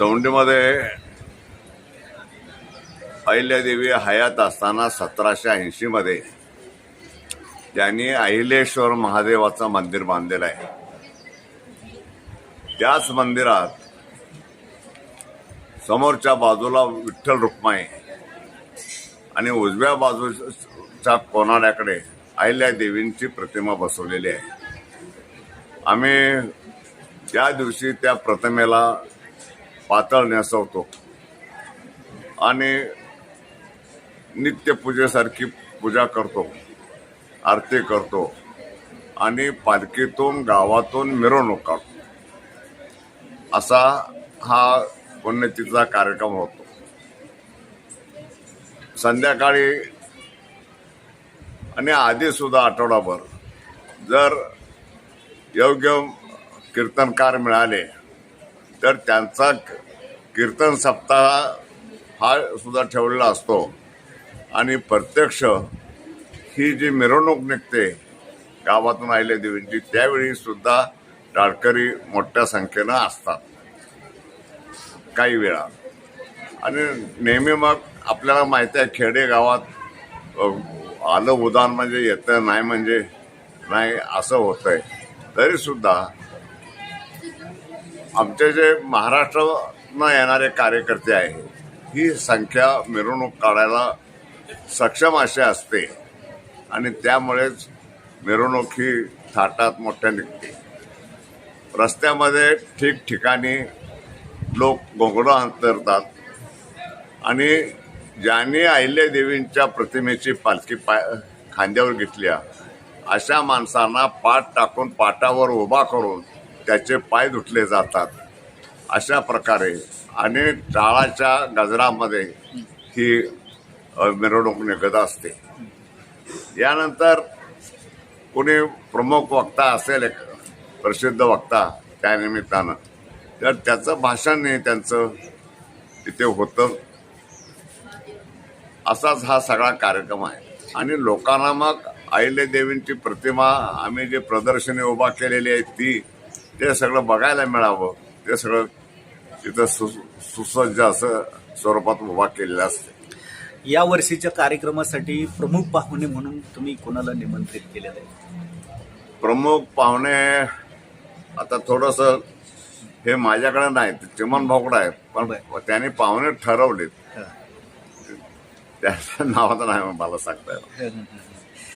चौंडीमध्ये अहिल्यादेवी हयात असताना सतराशे ऐंशीमध्ये त्यांनी अहिलेश्वर महादेवाचं मंदिर बांधलेलं आहे. त्याच मंदिरात समोरच्या बाजूला विठ्ठल रुक्माई आणि उजव्या बाजूच्या कोनाड्याकडे अहिल्या देवींची प्रतिमा बसवलेली आहे. आम्ही त्या दिवशी त्या प्रतिमेला पातळ नेसवतो आणि नित्यपूजेसारखी पूजा करतो आरती करतो आणि पालखीतून गावातून मिरवणूक काढतो. असा हा पुण्यतिथीचा कार्यक्रम होतो. संध्याकाळी आणि आधीसुद्धा आठवडाभर जर योग्य कीर्तनकार मिळाले तर त्यांचा कीर्तन सप्ताह हा सुद्धा ठेवलेला असतो. आणि प्रत्यक्ष ही जी मिरवणूक निघते गावातून आलेल्या देवींची त्यावेळी सुद्धा टाळकरी मोठ्या संख्येनं असतात. काही वेळा. आणि नेहमी मग आपल्याला माहिती आहे खेडे गावात आलं उदाहरण म्हणजे येतं नाही म्हणजे नाही असं होतंय. आहे तरीसुद्धा आमचे जे महाराष्ट्रानं येणारे कार्यकर्ते आहे ही संख्या मिरवणूक काढायला सक्षम अशी असते. आणि त्यामुळेच मिरवणूक ही थाटात मोठ्या निघते. रस्त्यामध्ये ठिकठिकाणी लोक घोंगडं अंतरतात आणि ज्यांनी अहिल्यादेवींच्या प्रतिमेची पालखी पाय खांद्यावर घेतल्या अशा माणसांना पाठ टाकून पाटावर उभा करून त्याचे पाय धुतले जातात. अशा प्रकारे अनेक टाळाच्या गजरामध्ये ही मिरवणूक निघत असते. यानंतर कोणी प्रमुख वक्ता असेल एक प्रसिद्ध वक्ता त्यानिमित्तानं तर त्याचं भाषण हे त्यांचं तिथे होतं. असाच हा सगळा कार्यक्रम आहे. आणि लोकांना मग अहिल्यादेवींची प्रतिमा आम्ही जे प्रदर्शनी उभा केलेली आहे ती ते सगळं बघायला मिळावं. ते सगळं तिथं सु सुसज्ज असं स्वरूपात उभा केलेलं असते. या वर्षीच्या कार्यक्रमासाठी प्रमुख पाहुणे म्हणून तुम्ही कोणाला निमंत्रित केलेलं आहे? प्रमुख पाहुणे आता थोडस हे माझ्याकडे नाही चिमन भाऊकडे आहे. पण त्याने पाहुणे ठरवलेत. त्याच्या नावाचं नाही मला सांगता येईल.